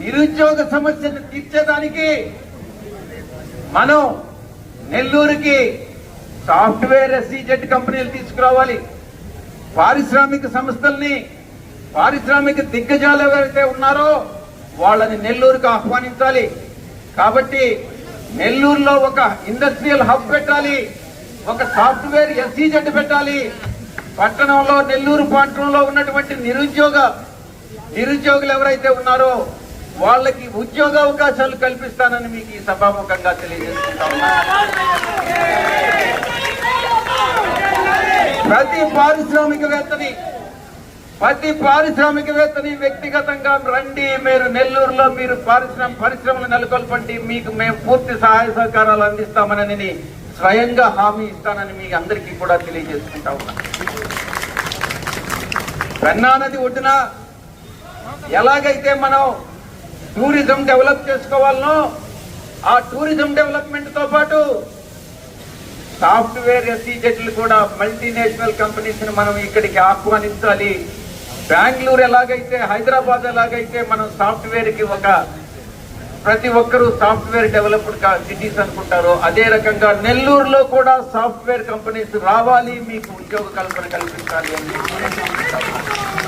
నిరుద్యోగ సమస్యను తీర్చేదానికి మనం నెల్లూరుకి సాఫ్ట్వేర్ ఎస్సీజెడ్ కంపెనీలు తీసుకురావాలి. పారిశ్రామిక సంస్థల్ని పారిశ్రామిక దిగ్గజాలు ఎవరైతే ఉన్నారో వాళ్ళని నెల్లూరుకు ఆహ్వానించాలి. కాబట్టి నెల్లూరులో ఒక ఇండస్ట్రియల్ హబ్ పెట్టాలి ఒక సాఫ్ట్వేర్ ఎస్సీజెడ్ పెట్టాలి. పట్టణంలో నెల్లూరు పట్టణంలో ఉన్నటువంటి నిరుద్యోగ నిరుద్యోగులు ఎవరైతే ఉన్నారో వాళ్ళకి ఉద్యోగ అవకాశాలు కల్పిస్తానని మీకు ఈ సభాముఖంగా తెలియజేసుకుంటా ప్రతి పారిశ్రామికవేత్తని ప్రతి పారిశ్రామికవేత్తని వ్యక్తిగతంగా రండి మీరు నెల్లూరులో మీరు పారిశ్రామిక పరిశ్రమలు నెలకొల్పండి మీకు మేము పూర్తి సహాయ సహకారాలు అందిస్తామని స్వయంగా హామీ ఇస్తానని మీ అందరికీ కూడా తెలియజేసుకుంటా ఉన్నా. పెన్నా నది ఒడ్డున ఎలాగైతే మనం టూరిజం డెవలప్ చేసుకోవాలనో ఆ టూరిజం డెవలప్మెంట్తో పాటు సాఫ్ట్వేర్ ఎస్సీజెట్లు కూడా మల్టీనేషనల్ కంపెనీస్ని మనం ఇక్కడికి ఆహ్వానించాలి. బెంగళూరు ఎలాగైతే హైదరాబాద్ ఎలాగైతే మనం సాఫ్ట్వేర్కి ఒక ప్రతి ఒక్కరూ సాఫ్ట్వేర్ డెవలప్డ్ సిటీస్ అనుకుంటారో అదే రకంగా నెల్లూరులో కూడా సాఫ్ట్వేర్ కంపెనీస్ రావాలి మీకు ఉద్యోగ కల్పన కల్పించాలి అని